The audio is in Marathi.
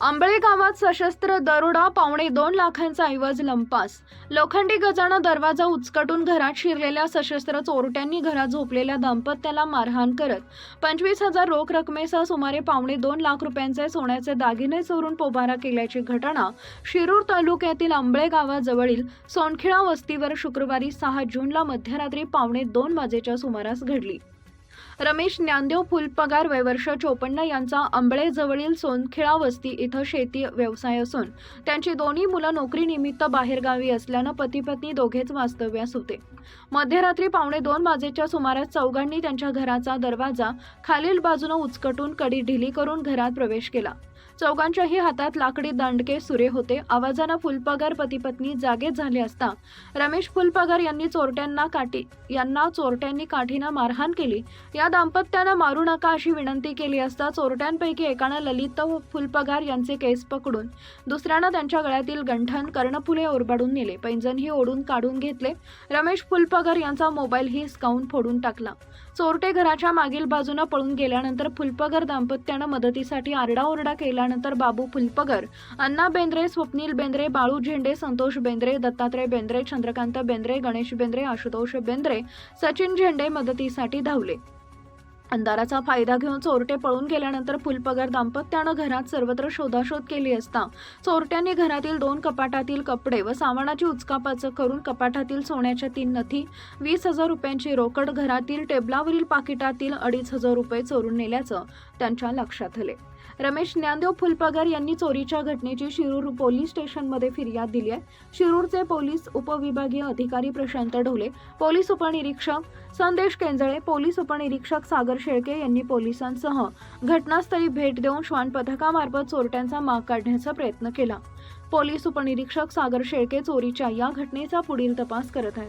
आंबळे गावात सशस्त्र दरोडा पावणे दोन लाखांचा ऐवज लंपास. लोखंडी गजानं दरवाजा उचकटून घरात शिरलेल्या सशस्त्र चोरट्यांनी घरात झोपलेल्या दाम्पत्याला मारहाण करत पंचवीस हजार रोख रकमेसह सुमारे पावणे दोन लाख रुपयांचे सोन्याचे दागिने चोरून पोबारा केल्याची घटना शिरूर तालुक्यातील आंबळे गावाजवळील सोनखिळा वस्तीवर शुक्रवारी सहा जूनला मध्यरात्री पावणे दोन वाजेच्या सुमारास घडली. रमेश ज्ञानदेव फुलपगार वयवर्ष चोपन्न यांचा अंबळेजवळील सोनखिळा वस्ती इथं शेती व्यवसाय असून त्यांची दोन्ही मुलं नोकरीनिमित्त बाहेरगावी असल्यानं पती पत्नी दोघेच वास्तव्यास होते. मध्यरात्री पावणे दोन वाजेच्या सुमारास चौघांनी त्यांच्या घराचा दरवाजा खालील बाजूनं उचकटून कडी ढिली करून घरात प्रवेश केला. चौघांच्याही हातात लाकडी दांडके सुरे होते. आवाजानं फुलपगार पती पत्नी जागेत झाले असता रमेश फुलपगार यांनी चोरट्यांना काठी यांना चोरट्यांनी काठीनं मारहाण केली. या दाम्पत्यानं मारू नका अशी विनंती केली असता चोरट्यांपैकी एकानं ललित फुलपगार यांचे केस पकडून दुसऱ्यानं त्यांच्या गळ्यातील गंठण कर्णफुले ओरबाडून नेले. पैंजणही ओढून काढून घेतले. रमेश फुलपगार यांचा मोबाईलही हिसकावून फोडून टाकला. चोरटे घराच्या मागील बाजूनं पळून गेल्यानंतर फुलपगर दाम्पत्यानं मदतीसाठी आरडाओरडा केल्यानंतर बाबू फुलपगर अण्णा बेंद्रे स्वप्नील बेंद्रे बाळू झेंडे संतोष बेंद्रे दत्तात्रय बेंद्रे चंद्रकांत बेंद्रे गणेश बेंद्रे आशुतोष बेंद्रे सचिन झेंडे मदतीसाठी धावले. अंधाराचा फायदा घेऊन चोरटे पळून गेल्यानंतर फुलपगार दाम्पत्यानं घरात सर्वत्र शोधाशोध केली असता चोरट्यांनी घरातील दोन कपाटातील कपडे व सामानाची उचकापाचक करून कपाटातील सोन्याच्या तीन नथी वीस हजार रुपयांची रोकड घरातील टेबलावरील पाकिटातील अडीच हजार रुपये चोरून नेल्याचं त्यांच्या लक्षात आले. रमेश ज्ञानदेव फुलपगार यांनी चोरीच्या घटनेची शिरूर पोलीस स्टेशनमध्ये फिर्याद दिली आहे. शिरूरचे पोलीस उपविभागीय अधिकारी प्रशांत ढोले पोलीस उपनिरीक्षक संदेश केंजळे पोलीस उपनिरीक्षक सागर शेळके यांनी पोलिसांसह घटनास्थळी भेट देऊन श्वान पथकामार्फत चोरट्यांचा माग काढण्याचा प्रयत्न केला. पोलीस उपनिरीक्षक सागर शेळके चोरीच्या या घटनेचा पुढील तपास करत आहेत.